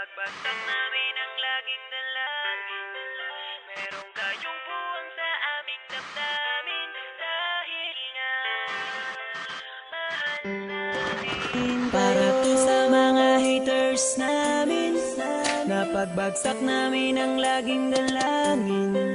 Napagbagsak namin ang laging dalangin Merong kayong buwang sa aming damdamin Dahil nga Mahal namin Para to sa mga haters namin Napagbagsak namin ang laging dalangin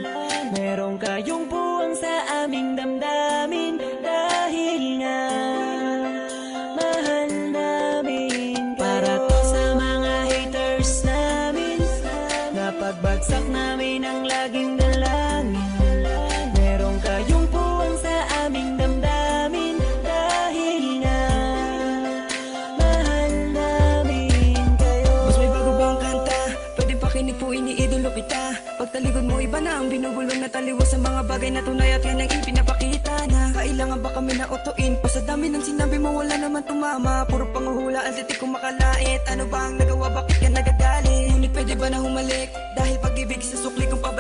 laging dalangin Merong kayong buwang sa aming damdamin Dahil nga Mahal namin kayo Mas may bago bang kanta? Pwede pakinig po iniidolo kita Pagtalikod mo iba na ang binubulong na taliwas sa mga bagay na tunay at yan ang ipinapakita na Kailangan ba kami na utuin? Pa sa dami ng sinabi mo wala naman tumama Puro panguhula ang titik ko makalait Ano ba ang nagawa? Bakit ka nagagalit? Ngunit pwede ba na humalik? Dahil pag-ibig sa sukli kong pabalik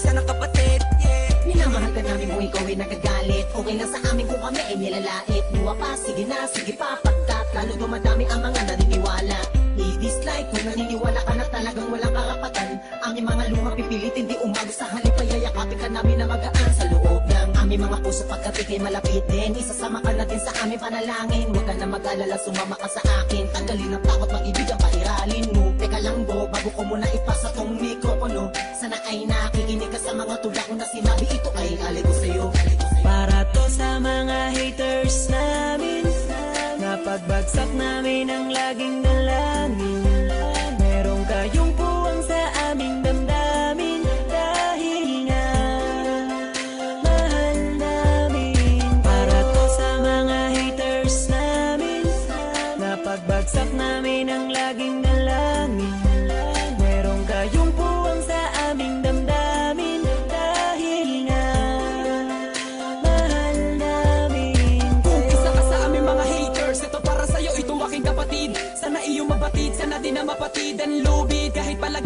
Magkaisa ng kapatid Yeah. Minamahal ka namin kung ikaw ay nagagalit Okay lang sa amin kung kami ay nilalait. Buwa pa, sige na, sige pa Pagkat lalo dumadami ang mga naniniwala. I-dislike kung naniniwala ka na talagang walang karapatan. Aming mga lumang pipilitin di umago sa halip Payayakapin ka namin na magaan sa loob ng aming mga puso. Pagkat ikay malapitin Isasama ka na din sa aming panalangin. Huwag ka na mag-alala, sumama ka sa akin. Tanggalin ang takot, mag-ibig ang pairalin mo. Teka lang bo, bago ko muna ipasa tong mikropono. Sana ay nakikinig ka sa mga tula ko na sinabi Ito ay aligo sa'yo, Para to sa mga haters namin Napagbagsak namin ang laging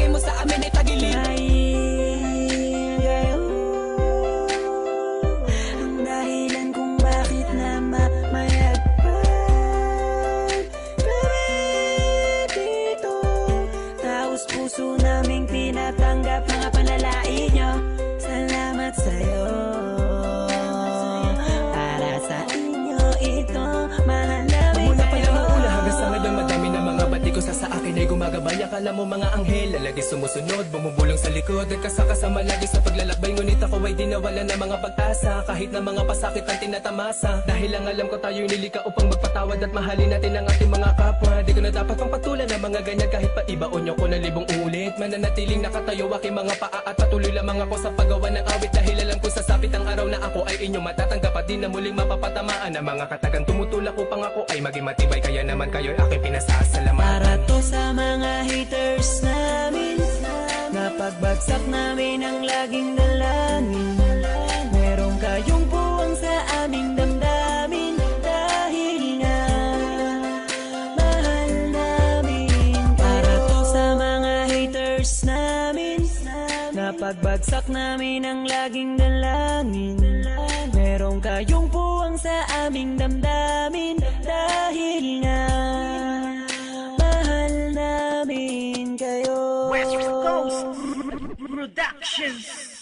palagay mo sa amin ay tagilid. Puso naming pinatanggap akin ay gumagabay. Akala mo mga anghel, lagi sumusunod Bumubulong sa likod, nagkasakasama lagi sa paglalakbay. Ngunit ako ay di nawala ng mga pag-asa. Kahit na mga pasakit ang tinatamasa. Dahil lang alam ko tayo'y nilika upang magpatawad At mahalin natin ang ating mga kapwa. Di ko na dapat pang patulan ng mga ganyan Kahit pa ibaon ko na libong ulit Mananatiling nakatayo aking mga paa At patuloy lamang ako sa paggawa ng awit Dahil alam ko sasapit ang araw na ako ay inyong matatanggap At di na muling mapapatamaan Ang mga katagang tumutulak upang ako ay maging matibay. Kaya naman kayo'y aking pinasasalamatan Para to sa mga haters namin Napagbagsak namin ang laging dalangin haters namin Napagbagsak namin ang laging dalangin Merong kayong buwang sa aming damdamin Dahil nga Mahal namin kayo West Coast Productions.